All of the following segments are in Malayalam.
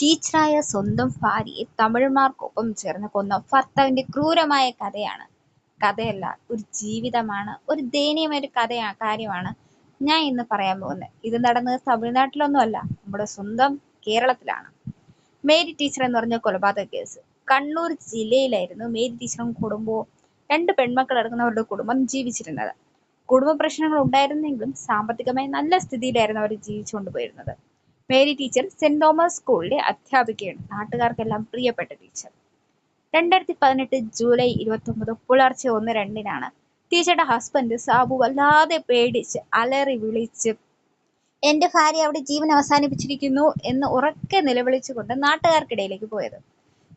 ടീച്ചറായ സ്വന്തം ഭാര്യയെ തമിഴന്മാർക്കൊപ്പം ചേർന്ന് കൊന്ന ഭർത്താവിന്റെ ക്രൂരമായ കഥയാണ്. കഥയല്ല ഒരു ജീവിതമാണ്. ഒരു ദയനീയമായ ഒരു കഥയാ കാര്യമാണ് ഞാൻ ഇന്ന് പറയാൻ പോകുന്നത്. ഇത് നടന്നത് തമിഴ്നാട്ടിലൊന്നുമല്ല നമ്മുടെ സ്വന്തം കേരളത്തിലാണ്. മേരി ടീച്ചർ എന്ന് പറഞ്ഞ കൊലപാതക കേസ്. കണ്ണൂർ ജില്ലയിലായിരുന്നു മേരി ടീച്ചറും കുടുംബവും രണ്ട് പെൺമക്കൾ അടങ്ങുന്നവരുടെ കുടുംബം ജീവിച്ചിരുന്നത്. കുടുംബ പ്രശ്നങ്ങൾ ഉണ്ടായിരുന്നെങ്കിലും സാമ്പത്തികമായി നല്ല സ്ഥിതിയിലായിരുന്നു അവർ ജീവിച്ചുകൊണ്ട് പോയിരുന്നത്. മേരി ടീച്ചർ സെന്റ് തോമസ് സ്കൂളിലെ അധ്യാപികയാണ്. നാട്ടുകാർക്കെല്ലാം പ്രിയപ്പെട്ട ടീച്ചർ. രണ്ടായിരത്തി പതിനെട്ട് ജൂലൈ ഇരുപത്തൊമ്പത് പുലർച്ചെ ഒന്ന് രണ്ടിനാണ് ടീച്ചറുടെ ഹസ്ബൻഡ് സാബു വല്ലാതെ പേടിച്ച് അലറി വിളിച്ച് എന്റെ ഭാര്യ അവിടെ ജീവൻ അവസാനിപ്പിച്ചിരിക്കുന്നു എന്ന് ഉറക്കെ നിലവിളിച്ചുകൊണ്ട് നാട്ടുകാർക്കിടയിലേക്ക് പോയത്.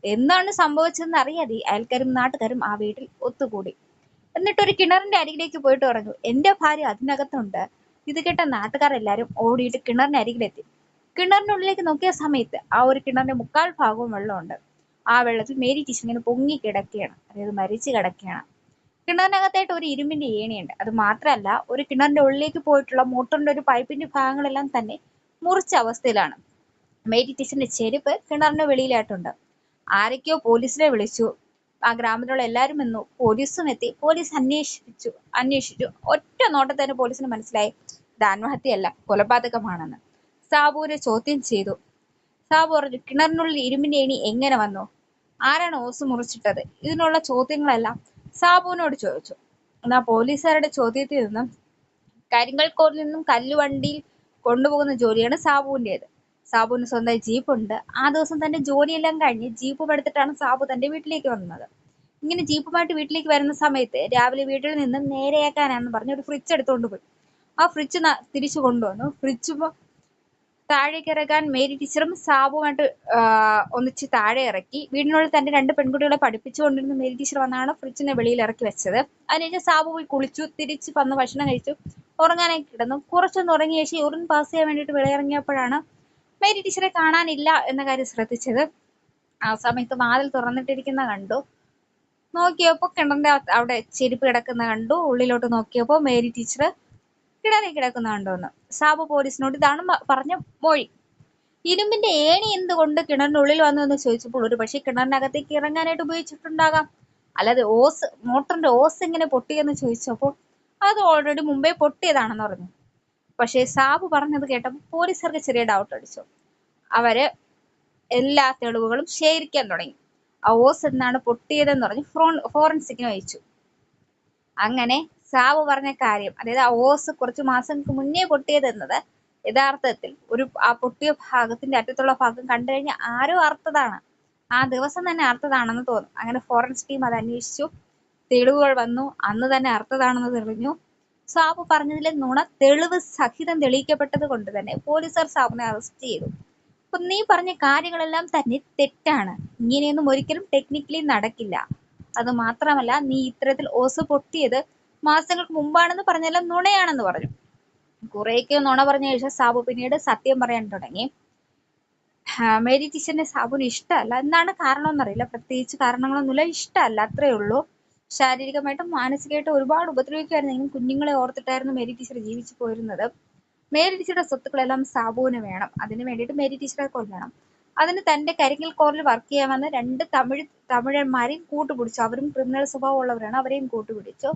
എന്താണ് സംഭവിച്ചതെന്ന് അറിയാതെ അയൽക്കാരും നാട്ടുകാരും ആ വീട്ടിൽ ഒത്തുകൂടി. എന്നിട്ട് ഒരു കിണറിന്റെ അരികിലേക്ക് പോയിട്ട് പറഞ്ഞു എന്റെ ഭാര്യ അതിനകത്തുണ്ട്. ഇത് കേട്ട നാട്ടുകാർ എല്ലാവരും ഓടിയിട്ട് കിണറിന്റെ അരികിലെത്തി. കിണറിനുള്ളിലേക്ക് നോക്കിയ സമയത്ത് ആ ഒരു കിണറിന്റെ മുക്കാൽ ഭാഗവും വെള്ളമുണ്ട്. ആ വെള്ളത്തിൽ മേരി ടീച്ചർ ഇങ്ങനെ പൊങ്ങി കിടക്കുകയാണ്. അതായത് മരിച്ചു കിടക്കുകയാണ്. കിണറിനകത്തായിട്ട് ഒരു ഇരുമ്പിന്റെ ഏണിയുണ്ട്. അത് മാത്രമല്ല ഒരു കിണറിന്റെ ഉള്ളിലേക്ക് പോയിട്ടുള്ള മോട്ടറിന്റെ ഒരു പൈപ്പിന്റെ ഭാഗങ്ങളെല്ലാം തന്നെ മുറിച്ച അവസ്ഥയിലാണ്. മേരി ടീച്ചറിന്റെ ചെരുപ്പ് കിണറിന്റെ വെളിയിലായിട്ടുണ്ട്. ആരൊക്കെയോ പോലീസിനെ വിളിച്ചു. ആ ഗ്രാമത്തിലുള്ള എല്ലാവരും വന്നു. പോലീസും എത്തി. പോലീസ് അന്വേഷിച്ചു അന്വേഷിച്ചു. ഒറ്റ നോട്ടത്തിന് പോലീസിന് മനസ്സിലായി ഇത് ആത്മഹത്യയല്ല കൊലപാതകമാണെന്ന്. സാബുവിനെ ചോദ്യം ചെയ്തു. സാബു പറഞ്ഞു കിണറിനുള്ളിൽ ഇരുമ്പിന്റെ എങ്ങനെ വന്നു? ആരാണ് ഓസ് മുറിച്ചിട്ടത്? ഇതിനുള്ള ചോദ്യങ്ങളെല്ലാം സാബുവിനോട് ചോദിച്ചു. എന്നാൽ പോലീസുകാരുടെ ചോദ്യത്തിൽ നിന്നും കരിങ്കൽക്കോറിൽ നിന്നും കല്ലുവണ്ടിയിൽ കൊണ്ടുപോകുന്ന ജോലിയാണ് സാബുവിന്റെത് സാബുവിന് സ്വന്തമായി ജീപ്പുണ്ട്. ആ ദിവസം തന്റെ ജോലിയെല്ലാം കഴിഞ്ഞ് ജീപ്പ് എടുത്തിട്ടാണ് സാബു തന്റെ വീട്ടിലേക്ക് വന്നത്. ഇങ്ങനെ ജീപ്പുമായിട്ട് വീട്ടിലേക്ക് വരുന്ന സമയത്ത് രാവിലെ വീട്ടിൽ നിന്നും നേരെയാക്കാനാണെന്ന് പറഞ്ഞ് ഒരു ഫ്രിഡ്ജ് എടുത്തുകൊണ്ട് പോയി. ആ ഫ്രിഡ്ജ് തിരിച്ചു കൊണ്ടുവന്നു. ഫ്രിഡ്ജ് താഴേക്ക് ഇറങ്ങാൻ മേരി ടീച്ചറും സാബുമായിട്ട് ഒന്നിച്ച് താഴെ ഇറക്കി. വീടിനുള്ളിൽ തന്റെ രണ്ട് പെൺകുട്ടികളെ പഠിപ്പിച്ചുകൊണ്ടിരുന്ന മേരി ടീച്ചർ വന്നാണ് ഫ്രിഡ്ജിനെ വെളിയിൽ ഇറക്കി വെച്ചത്. അതിനുശേഷം സാബു പോയി കുളിച്ചു. തിരിച്ച് വന്ന് ഭക്ഷണം കഴിച്ചു. ഉറങ്ങാനായി കിടന്നു. കുറച്ചൊന്ന് ഉറങ്ങിയ ശേഷം യൂറിൻ പാസ് ചെയ്യാൻ വേണ്ടിയിട്ട് വിളയിറങ്ങിയപ്പോഴാണ് മേരി ടീച്ചറെ കാണാനില്ല എന്ന കാര്യം ശ്രദ്ധിച്ചത്. ആ സമയത്ത് വാതിൽ തുറന്നിട്ടിരിക്കുന്ന കണ്ടു. നോക്കിയപ്പോൾ കിണറിന്റെ അവിടെ ചെരുപ്പ് കിടക്കുന്ന കണ്ടു. ഉള്ളിലോട്ട് നോക്കിയപ്പോൾ മേരി ടീച്ചർ കിണറിൽ കിടക്കുന്ന കണ്ടുവന്നു. സാബു പോലീസിനോട് ഇതാണ് പറഞ്ഞ മൊഴി. ഇരുമ്പിന്റെ ഏണി എന്തുകൊണ്ട് കിണറിനുള്ളിൽ വന്നു എന്ന് ചോദിച്ചപ്പോൾ ഒരു പക്ഷേ കിണറിനകത്തേക്ക് ഇറങ്ങാനായിട്ട് ഉപയോഗിച്ചിട്ടുണ്ടാകാം. അല്ലാതെ ഓസ് മോട്ടറിന്റെ ഓസ് എങ്ങനെ പൊട്ടിയെന്ന് ചോദിച്ചപ്പോൾ അത് ഓൾറെഡി മുമ്പേ പൊട്ടിയതാണെന്ന് പറഞ്ഞു. പക്ഷേ സാബു പറഞ്ഞത് കേട്ടപ്പോൾ പോലീസുകാർക്ക് ചെറിയ ഡൗട്ട് അടിച്ചു. അവർ എല്ലാ തെളിവുകളും ശേഖരിക്കാൻ തുടങ്ങി. ആ ഓസ് എന്നാണ് പൊട്ടിയതെന്ന് പറഞ്ഞ് ഫോറൻസിക്കിന് അയച്ചു. അങ്ങനെ സാബു പറഞ്ഞ കാര്യം അതായത് ആ ഓസ് കുറച്ച് മാസങ്ങൾക്ക് മുന്നേ പൊട്ടിയതെന്നത് യഥാർത്ഥത്തിൽ ഒരു ആ പൊട്ടിയ ഭാഗത്തിന്റെ അറ്റത്തുള്ള ഭാഗം കണ്ടു കഴിഞ്ഞാൽ ആരോ അർത്ഥതാണ് ആ ദിവസം തന്നെ അർത്ഥതാണെന്ന് തോന്നും. അങ്ങനെ ഫോറൻസ് ടീം അത് അന്വേഷിച്ചു. തെളിവുകൾ വന്നു. അന്ന് തന്നെ അർത്ഥതാണെന്ന് തെളിഞ്ഞു. സാബു പറഞ്ഞതിലെ നുണ തെളിവ് സഹിതം തെളിയിക്കപ്പെട്ടത് കൊണ്ട് തന്നെ പോലീസുകാർ സാബിനെ അറസ്റ്റ് ചെയ്തു. അപ്പൊ നീ പറഞ്ഞ കാര്യങ്ങളെല്ലാം തന്നെ തെറ്റാണ്. ഇങ്ങനെയൊന്നും ഒരിക്കലും ടെക്നിക്കലി നടക്കില്ല. അത് മാത്രമല്ല നീ ഇത്തരത്തിൽ ഓസ് പൊട്ടിയത് മാസങ്ങൾക്ക് മുമ്പാണെന്ന് പറഞ്ഞാലും നുണയാണെന്ന് പറഞ്ഞു. കുറെയൊക്കെ നുണ പറഞ്ഞ ശേഷം സാബു പിന്നീട് സത്യം പറയാൻ തുടങ്ങി. മേരി ടീച്ചറിനെ സാബുവിന് ഇഷ്ടമല്ല. എന്നാണ് കാരണം എന്നറിയില്ല. പ്രത്യേകിച്ച് കാരണങ്ങളൊന്നുമില്ല. ഇഷ്ടമല്ല അത്രേ ഉള്ളൂ. ശാരീരികമായിട്ടും മാനസികമായിട്ടും ഒരുപാട് ഉപദ്രവിക്കുമായിരുന്നെങ്കിലും കുഞ്ഞുങ്ങളെ ഓർത്തിട്ടായിരുന്നു മേരി ടീച്ചർ ജീവിച്ചു പോയിരുന്നത്. മേരി ടീച്ചറുടെ സ്വത്തുക്കളെല്ലാം സാബുവിന് വേണം. അതിന് വേണ്ടിയിട്ട് മേരി ടീച്ചറെ കൊല്ലണം. അതിന് തന്റെ കരിങ്കൽ കോറിൽ വർക്ക് ചെയ്യാൻ വന്ന രണ്ട് തമിഴ് തമിഴന്മാരെയും കൂട്ടുപിടിച്ചു. അവരും ക്രിമിനൽ സ്വഭാവമുള്ളവരാണ്. അവരെയും കൂട്ടുപിടിച്ചു.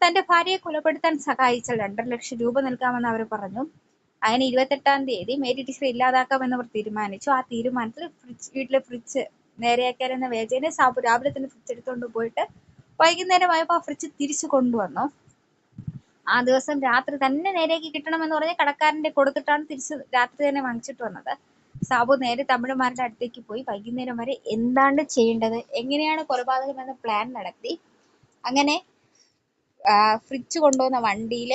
തന്റെ ഭാര്യയെ കൊലപ്പെടുത്താൻ സഹായിച്ചാൽ രണ്ടര ലക്ഷം രൂപ നൽകാമെന്ന് അവർ പറഞ്ഞു. അങ്ങനെ ഇരുപത്തെട്ടാം തീയതി മേരി ടീച്ചറെ ഇല്ലാതാക്കാമെന്ന് അവർ തീരുമാനിച്ചു. ആ തീരുമാനത്തിൽ ഫ്രിഡ്ജ് വീട്ടിലെ ഫ്രിഡ്ജ് നേരെയാക്കാനെന്ന വേജനെ സാബു രാവിലെ തന്നെ ഫ്രിഡ്ജ് എടുത്തുകൊണ്ട് പോയിട്ട് വൈകുന്നേരമായപ്പോൾ ആ ഫ്രിഡ്ജ് തിരിച്ചു കൊണ്ടുവന്നു. ആ ദിവസം രാത്രി തന്നെ നേരെയാക്കി കിട്ടണമെന്ന് പറഞ്ഞ് കടക്കാരന്റെ കൊടുത്തിട്ടാണ് തിരിച്ച് രാത്രി തന്നെ വാങ്ങിച്ചിട്ട് വന്നത്. സാബു നേരെ തമിഴന്മാരുടെ അടുത്തേക്ക് പോയി വൈകുന്നേരം വരെ എന്താണ് ചെയ്യേണ്ടത്, എങ്ങനെയാണ് കൊലപാതകം എന്ന പ്ലാൻ നടത്തി. അങ്ങനെ ഫ്രിഡ്ജ് കൊണ്ടുവന്ന വണ്ടിയിൽ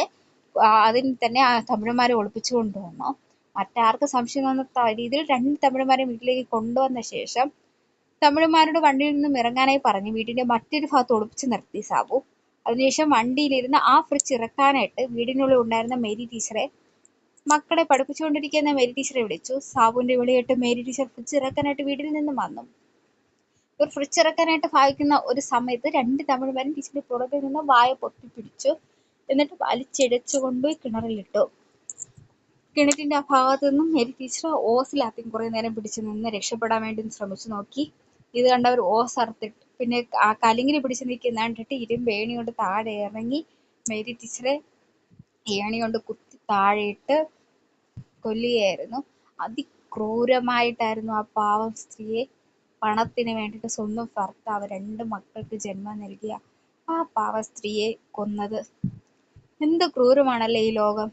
അതിൽ തന്നെ ആ തമിഴന്മാരെ ഒളിപ്പിച്ചു കൊണ്ടുവന്നു. മറ്റാർക്കും സംശയം തോന്നാത്ത രീതിയിൽ രണ്ട് തമിഴന്മാരെ വീട്ടിലേക്ക് കൊണ്ടുവന്ന ശേഷം തമിഴന്മാരോട് വണ്ടിയിൽ നിന്നും ഇറങ്ങാനായി പറഞ്ഞു വീടിന്റെ മറ്റൊരു ഭാഗത്ത് ഒളിപ്പിച്ച് നിർത്തി സാബു. അതിനുശേഷം വണ്ടിയിലിരുന്ന് ആ ഫ്രിഡ്ജ് ഇറക്കാനായിട്ട് വീടിനുള്ളിൽ ഉണ്ടായിരുന്ന മേരി ടീച്ചറെ മക്കളെ പഠിപ്പിച്ചുകൊണ്ടിരിക്കുന്ന മേരി ടീച്ചറെ വിളിച്ചു. സാബുവിന്റെ വിളി കേട്ട് മേരി ടീച്ചർ ഫ്രിഡ്ജ് ഇറക്കാനായിട്ട് വീട്ടിൽ നിന്നും വന്നു. ഇവർ ഫ്രിഡ്ജ് ഇറക്കാനായിട്ട് ഭാവിക്കുന്ന ഒരു സമയത്ത് രണ്ട് തമിഴന്മാരും ടീച്ചറിന്റെ പുറകിൽ നിന്ന് വായ പൊട്ടി പൊത്തിപ്പിടിച്ചു. എന്നിട്ട് വലിച്ചിഴച്ചു കൊണ്ടുപോയി കിണറിലിട്ടു. കിണറ്റിന്റെ ആ ഭാഗത്തു നിന്നും മേരി ടീച്ചർ ഓസിലാദ്യം കുറെ നേരം പിടിച്ചു നിന്ന് രക്ഷപ്പെടാൻ വേണ്ടി ശ്രമിച്ചു നോക്കി ഇത് കണ്ടവർ ഓസ് അറുത്തിട്ട് പിന്നെ ആ കലിങ്ങിൽ പിടിച്ചു നിൽക്കുന്ന കണ്ടിട്ട് ഇരുമ്പേണി കൊണ്ട് താഴെ ഇറങ്ങി മേരി ടീച്ചറെ ഏണി കൊണ്ട് കുത്തി താഴെയിട്ട് കൊല്ലുകയായിരുന്നു അതിക്രൂരമായിട്ടായിരുന്നു ആ പാവം സ്ത്രീയെ പണത്തിന് വേണ്ടിയിട്ട് സ്വന്തം ഭർത്താവ് രണ്ട് മക്കൾക്ക് ജന്മം നൽകിയ ആ പാവ സ്ത്രീയെ കൊന്നത്. എന്ത് ക്രൂരമാണല്ലേ ഈ ലോകം?